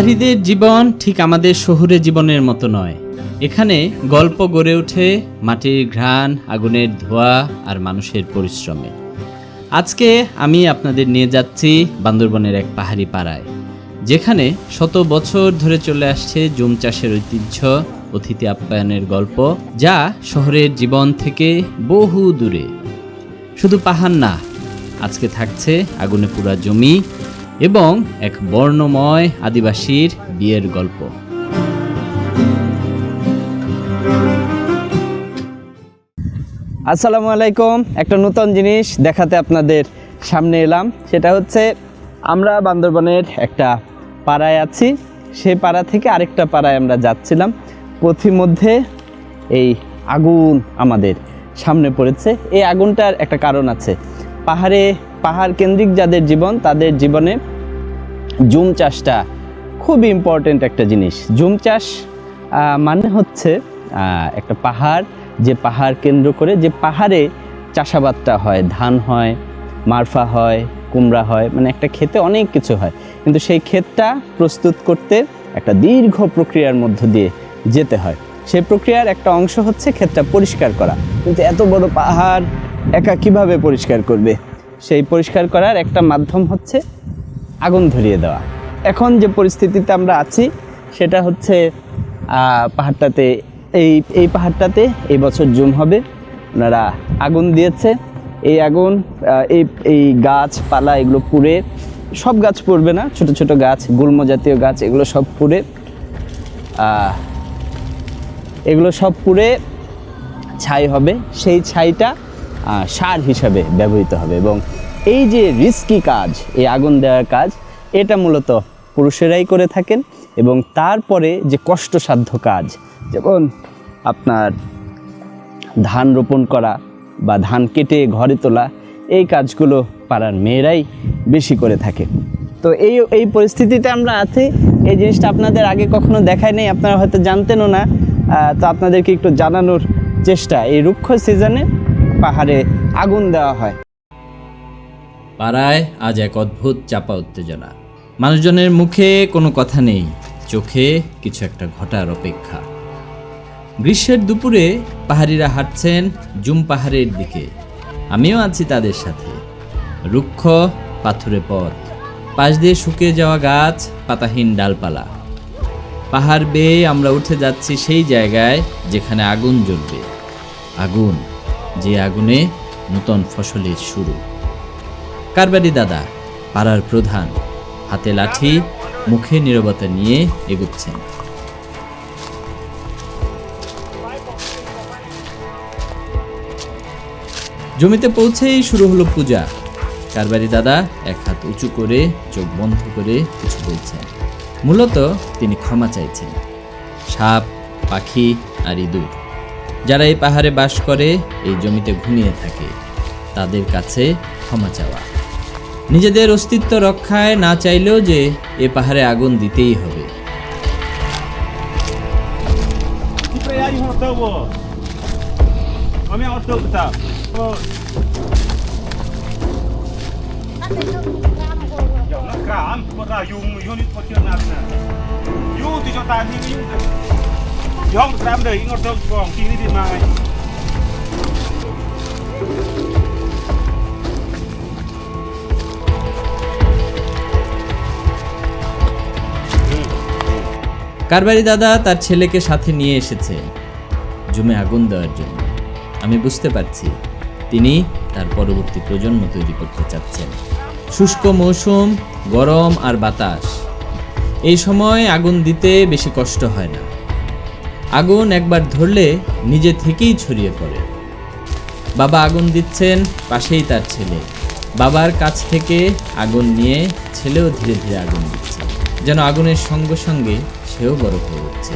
পাহাড়িদের জীবন ঠিক আমাদের শহুরে জীবনের মতো নয়। এখানে গল্প গড়ে ওঠে মাটির ঘ্রাণ, আগুনের ধোঁয়া আর মানুষের পরিশ্রমে। আজকে আমি আপনাদের নিয়ে যাচ্ছি বান্দরবনের এক পাহাড়ি পাড়ায়, যেখানে শত বছর ধরে চলে আসছে জুম চাষের ঐতিহ্য, অতিথি আপ্যায়নের গল্প, যা শহরের জীবন থেকে বহু দূরে। শুধু পাহাড় না, আজকে থাকছে আগুনে পুরা জমি এবং এক বর্ণময় আদিবাসীর বিয়ের গল্প। আসসালামু আলাইকুম। একটা নতুন জিনিস দেখাতে আপনাদের সামনে এলাম। সেটা হচ্ছে, আমরা বান্দরবনের একটা পাড়ায় আছি। সেই পাড়া থেকে আরেকটা পাড়ায় আমরা যাচ্ছিলাম। পথিমধ্যে এই আগুন আমাদের সামনে পড়েছে। এই আগুনটার একটা কারণ আছে। পাহাড়ে পাহাড় কেন্দ্রিক যাদের জীবন, তাদের জীবনে জুম চাষটা খুব ইম্পর্ট্যান্ট একটা জিনিস। জুম চাষ মানে হচ্ছে একটা পাহাড়, যে পাহাড় কেন্দ্র করে যে পাহাড়ে চাষাবাদটা হয়। ধান হয়, মারফা হয়, কুমড়া হয় মানে একটা ক্ষেতে অনেক কিছু হয়। কিন্তু সেই ক্ষেতটা প্রস্তুত করতে একটা দীর্ঘ প্রক্রিয়ার মধ্য দিয়ে যেতে হয়। সেই প্রক্রিয়ার একটা অংশ হচ্ছে ক্ষেতটা পরিষ্কার করা। কিন্তু এত বড় পাহাড়, একা কীভাবে পরিষ্কার করবে? সেই পরিষ্কার করার একটা মাধ্যম হচ্ছে আগুন ধরিয়ে দেওয়া। এখন যে পরিস্থিতিতে আমরা আছি, সেটা হচ্ছে পাহাড়টাতে, এই এই পাহাড়টাতে এই বছর জুম হবে। ওনারা আগুন দিয়েছে। এই আগুন এই এই গাছপালা এগুলো পুড়ে, সব গাছ পড়বে না, ছোট ছোট গাছ, গুল্ম জাতীয় গাছ, এগুলো সব পুড়ে এগুলো সব পুড়ে ছাই হবে। সেই ছাইটা সার হিসাবে ব্যবহৃত হবে। এবং এই যে রিস্কি কাজ, এই আগুন দেওয়ার কাজ, এটা মূলত পুরুষেরাই করে থাকেন এবং তারপরে যে কষ্টসাধ্য কাজ, যেমন আপনার ধান রোপণ করা বা ধান কেটে ঘরে তোলা, এই কাজগুলো পাড়ার মেয়েরাই বেশি করে থাকে তো এই এই পরিস্থিতিতে আমরা আছি। এই জিনিসটা আপনাদের আগে কখনো দেখায় নেই, আপনারা হয়তো জানতেনও না। তো আপনাদেরকে একটু জানানোর চেষ্টা। এই রুক্ষ সিজনে পাহাড়ে আগুন দেওয়া হয়। পাড়ায় আজ এক অদ্ভুত চাপা উত্তেজনা। মানুষজনের মুখে কোনো কথা নেই, চোখে কিছু একটা ঘটার অপেক্ষা। গ্রীষ্মের দুপুরে পাহাড়িরা হাঁটছেন জুম পাহাড়ের দিকে। আমিও আছি তাদের সাথে। রুক্ষ, পাথুরে পথ। পাশ দিয়ে শুকিয়ে যাওয়া গাছ, পাতাহীন ডালপালা। পাহাড় বেয়ে আমরা উঠে যাচ্ছি সেই জায়গায় যেখানে আগুন জ্বলবে। আগুন। যে আগুনে নূতন ফসলের শুরু। কারবারি দাদা, পাড়ার প্রধান, হাতে লাঠি, মুখে নিরবতা নিয়ে এগুচ্ছেন। জমিতে পৌঁছেই শুরু হলো পূজা। কারবারি দাদা এক হাত উঁচু করে চোখ বন্ধ করে কিছু বলছেন। মূলত তিনি ক্ষমা চাইছেন। সাপ, পাখি আর ইঁদুর। যারা এই পাহাড়ে বাস করে এই জমিতে ঘুমিয়ে থাকে তাদের কাছে ক্ষমা চাওয়া নিজেদের অস্তিত্ব রক্ষায় না চাইলেও যে এ পাহাড়ে আগুন দিতেই হবে hotel wo. Kami ang hotel kita. Oh. Yung nakram, kram đời yung hotel ko ang kini di mga. কারবারি দাদা তার ছেলেকে সাথে নিয়ে এসেছে। জমে আগুন দেওয়ার জন্য। আমি বুঝতে পারছি, তিনি তার পরবর্তী প্রজন্ম তৈরি করতে চাচ্ছেন। শুষ্ক মৌসুম, গরম আর বাতাস। এই সময় আগুন দিতে বেশি কষ্ট হয় না। আগুন একবার ধরলে নিজে থেকেই ছড়িয়ে পড়ে। বাবা আগুন দিচ্ছেন পাশেই তার ছেলে। বাবার কাছ থেকে আগুন নিয়ে ছেলেও ধীরে ধীরে আগুন দিচ্ছে। যেন আগুনের সঙ্গে সঙ্গে সেও বড় হয়ে উঠছে।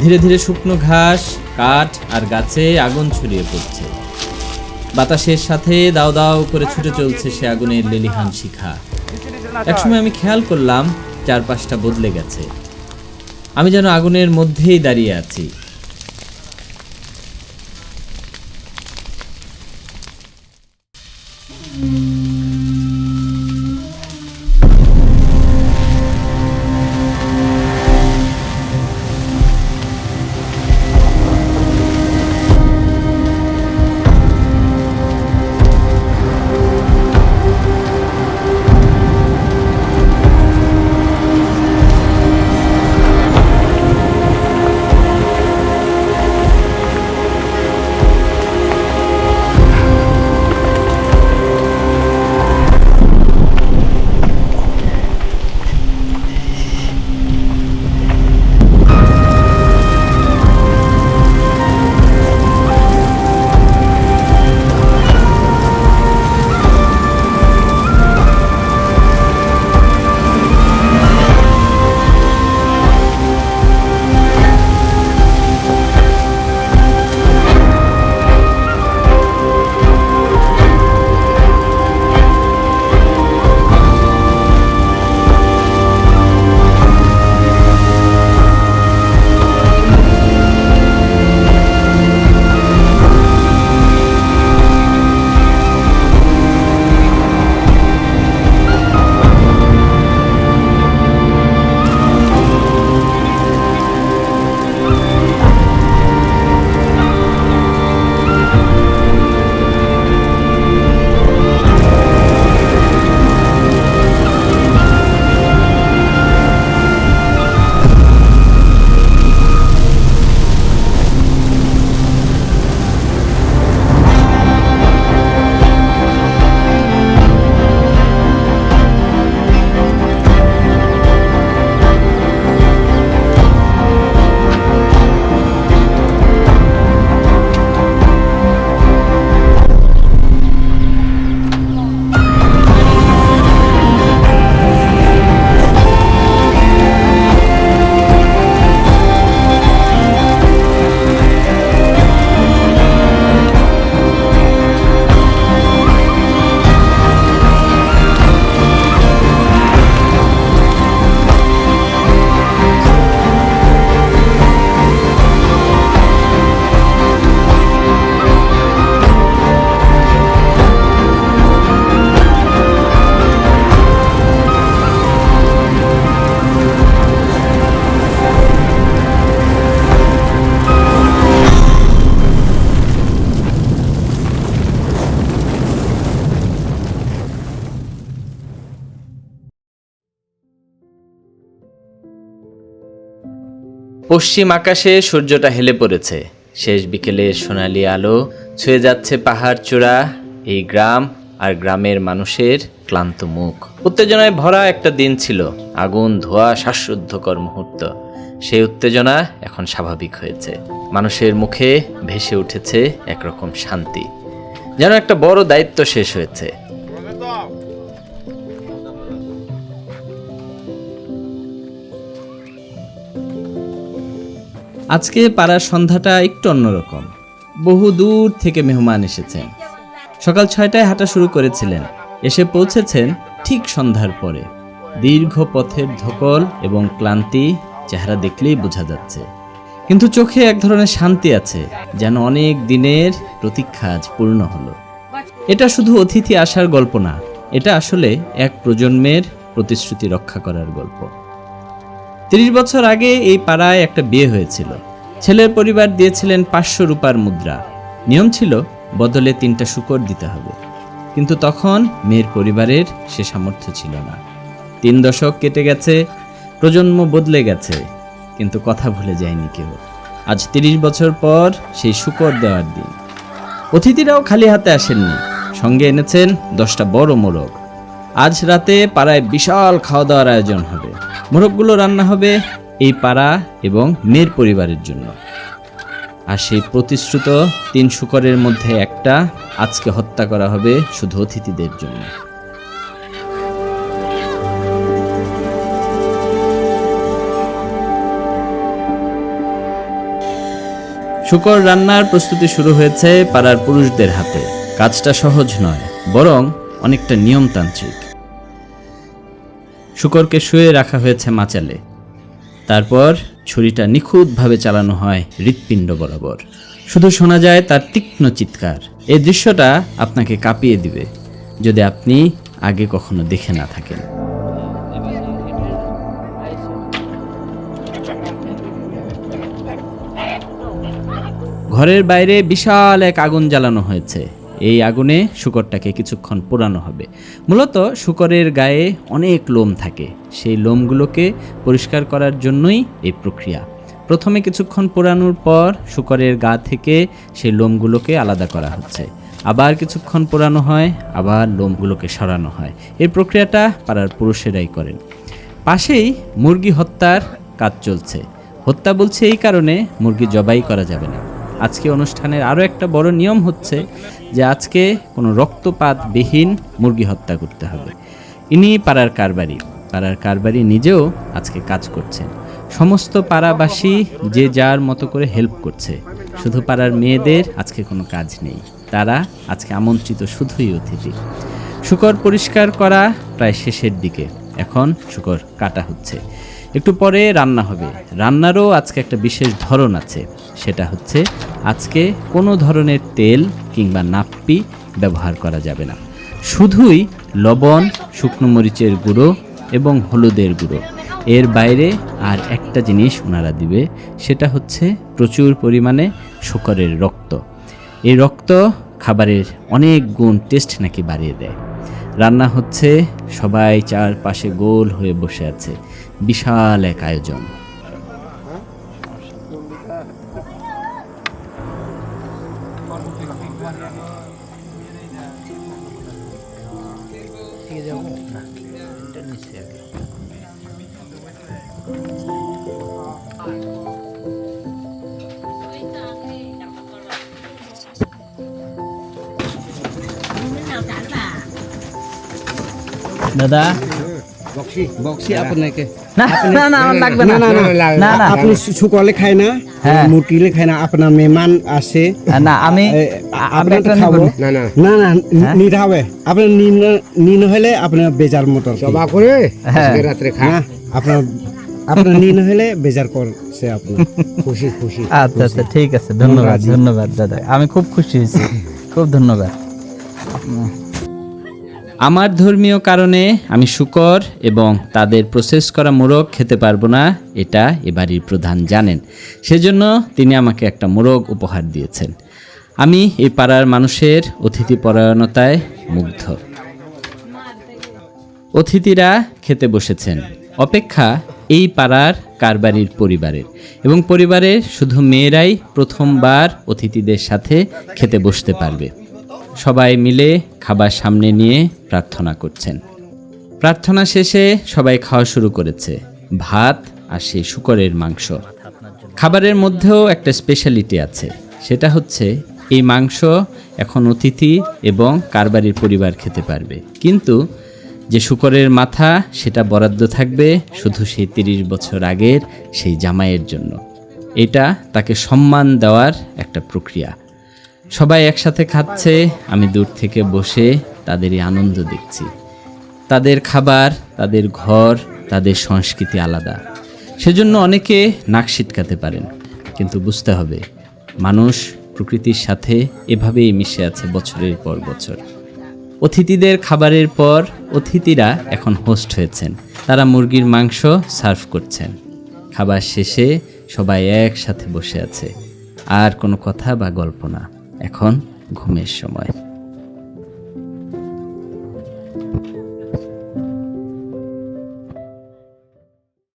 ধীরে ধীরে শুকনো ঘাস, কাঠ আর গাছে আগুন ছড়িয়ে পড়ছে। বাতাসের সাথে দাও দাও করে ছুটে চলছে সে আগুনের লেলিহান শিখা। একসময় আমি খেয়াল করলাম, চারপাশটা বদলে গেছে। আমি যেন আগুনের মধ্যেই দাঁড়িয়ে আছি। পশ্চিম আকাশে সূর্যটা হেলে পড়েছে। শেষ বিকেলে সোনালি আলো ছুঁয়ে যাচ্ছে পাহাড় চূড়া, এই গ্রাম আর গ্রামের মানুষের ক্লান্ত মুখ। উত্তেজনায় ভরা একটা দিন ছিল, আগুন, ধোয়া, শ্বাসরুদ্ধকর মুহূর্ত। সেই উত্তেজনা এখন স্বাভাবিক হয়েছে। মানুষের মুখে ভেসে উঠেছে একরকম শান্তি। যেন একটা বড় দায়িত্ব শেষ হয়েছে। আজকে পাড়ার সন্ধ্যাটা একটু অন্যরকম। বহু দূর থেকে মেহমান এসেছেন। সকাল ছয়টায় হাঁটা শুরু করেছিলেন। এসে পৌঁছেছেন ঠিক সন্ধ্যার পরে। দীর্ঘ পথের ধকল এবং ক্লান্তি চেহারা দেখলেই বোঝা যাচ্ছে। কিন্তু চোখে এক ধরনের শান্তি আছে, যেন অনেক দিনের প্রতীক্ষা আজ পূর্ণ হলো। এটা শুধু অতিথি আসার গল্প না, এটা আসলে এক প্রজন্মের প্রতিশ্রুতি রক্ষা করার গল্প। তিরিশ বছর আগে এই পাড়ায় একটা বিয়ে হয়েছিল। ছেলের পরিবার দিয়েছিলেন পাঁচশো রূপার মুদ্রা। নিয়ম ছিল, বদলে তিনটা শুকর দিতে হবে। কিন্তু তখন মেয়ের পরিবারের সে সামর্থ্য ছিল না। তিন দশক কেটে গেছে, প্রজন্ম বদলে গেছে, কিন্তু কথা ভুলে যায়নি কেউ। আজ তিরিশ বছর পর সেই শুকর দেওয়ার দিন। অতিথিরাও খালি হাতে আসেননি, সঙ্গে এনেছেন দশটা বড় মোরগ। আজ রাতে পাড়ায় বিশাল খাওয়া দাওয়ার আয়োজন হবে। মোরগগুলো রান্না হবে এই পাড়া এবং মেয়ের পরিবারের জন্য। আর সেই প্রতিশ্রুত তিন শুকরের মধ্যে একটা আজকে হত্যা করা হবে শুধু অতিথিদের জন্য। শুকর রান্নার প্রস্তুতি শুরু হয়েছে পাড়ার পুরুষদের হাতে। কাজটা সহজ নয়, বরং অনেকটা নিয়মতান্ত্রিক। শুকরকে শুয়ে রাখা হয়েছে মাচালে। তারপর ছুরিটা নিখুঁতভাবে চালানো হয় হৃৎপিণ্ড বরাবর। শুধু শোনা যায় তার তীক্ষ্ণ চিৎকার। এই দৃশ্যটা আপনাকে কাঁপিয়ে দিবে, যদি আপনি আগে কখনো দেখে না থাকেন। ঘরের বাইরে বিশাল এক আগুন জ্বালানো হয়েছে। এই আগুনে শুকরটাকে কিছুক্ষণ পোড়ানো হবে। মূলত শুকরের গায়ে অনেক লোম থাকে। সেই লোমগুলোকে পরিষ্কার করার জন্যই এই প্রক্রিয়া। প্রথমে কিছুক্ষণ পোড়ানোর পর শুকরের গা থেকে সেই লোমগুলোকে আলাদা করা হচ্ছে। আবার কিছুক্ষণ পোড়ানো হয়, আবার লোমগুলোকে সরানো হয়। এই প্রক্রিয়াটা পাড়ার পুরুষেরাই করেন। পাশেই মুরগি হত্যার কাজ চলছে। হত্যা বলছে এই কারণে মুরগি জবাই করা যাবে না। আজকে অনুষ্ঠানের আরও একটা বড় নিয়ম হচ্ছে যে আজকে কোনো রক্তপাতবিহীন মুরগি হত্যা করতে হবে। ইনি পাড়ার কারবারি পাড়ার কারবারি নিজেও আজকে কাজ করছেন। সমস্ত পাড়াবাসী যে যার মতো করে হেল্প করছে। শুধু পাড়ার মেয়েদের আজকে কোনো কাজ নেই। তারা আজকে আমন্ত্রিত শুধুই অতিথি। শুকর পরিষ্কার করা প্রায় শেষের দিকে। এখন শুকর কাটা হচ্ছে। একটু পরে রান্না হবে। রান্নারও আজকে একটা বিশেষ ধরন আছে। সেটা হচ্ছে আজকে কোনো ধরনের তেল কিংবা নাপ্পি ব্যবহার করা যাবে না। শুধুই লবণ, শুকনো মরিচের গুঁড়ো এবং হলুদের গুঁড়ো। এর বাইরে আর একটা জিনিস ওনারা দিবে, সেটা হচ্ছে প্রচুর পরিমাণে শুকরের রক্ত। এই রক্ত খাবারের অনেক গুণ টেস্ট নাকি বাড়িয়ে দেয়। রান্না হচ্ছে সবাই চারপাশে গোল হয়ে বসে আছে। বিশাল এক আয়োজন। দাদা? বক্সি আপনাকে না না না আমার লাগবে না। না না না না না। আপনি শুকলে খায় না হ্যাঁ। মুটিলে খায় না আপনার মেহমান আসে। না আমি আপনার খাব। না না। না না নিতে হবে আপনার নিন হলে আপনার বেজার মতো জবা করে হ্যাঁ। রাত্রে খা। আপনার আপনার নিন হলে বেজার করছে আপনার। খুশি খুশি। আচ্ছা আচ্ছা ঠিক আছে ধন্যবাদ। ধন্যবাদ দাদা। আমি খুব খুশি হয়েছি। খুব ধন্যবাদ। আমার ধর্মীয় কারণে আমি শুকর এবং তাদের প্রসেস করা মোরগ খেতে পারব না, এটা এ বাড়ির প্রধান জানেন। সেজন্য তিনি আমাকে একটা মোরগ উপহার দিয়েছেন। আমি এই পাড়ার মানুষের অতিথি পরায়ণতায় মুগ্ধ। অতিথিরা খেতে বসেছেন। অপেক্ষা এই পাড়ার কারবারির পরিবারের এবং পরিবারের শুধু মেয়েরাই প্রথমবার অতিথিদের সাথে খেতে বসতে পারবে। সবাই মিলে খাবার সামনে নিয়ে প্রার্থনা করছেন। প্রার্থনা শেষে সবাই খাওয়া শুরু করেছে। ভাত আর সেই শুকরের মাংস। খাবারের মধ্যেও একটা স্পেশালিটি আছে। সেটা হচ্ছে, এই মাংস এখন অতিথি এবং কারবারির পরিবার খেতে পারবে। কিন্তু যে শুকরের মাথা, সেটা বরাদ্দ থাকবে শুধু সেই তিরিশ বছর আগের সেই জামাইয়ের জন্য। এটা তাকে সম্মান দেওয়ার একটা প্রক্রিয়া। সবাই একসাথে খাচ্ছে। আমি দূর থেকে বসে তাদেরই আনন্দ দেখছি। তাদের খাবার, তাদের ঘর, তাদের সংস্কৃতি আলাদা। সেজন্য অনেকে নাক সিটকাতে পারেন। কিন্তু বুঝতে হবে, মানুষ প্রকৃতির সাথে এভাবেই মিশে আছে বছরের পর বছর। অতিথিদের খাবারের পর অতিথিরা এখন হোস্ট হয়েছেন। তারা মুরগির মাংস সার্ভ করছেন। খাবার শেষে সবাই একসাথে বসে আছে। আর কোনো কথা বা গল্প না। এখন ঘুমের সময়।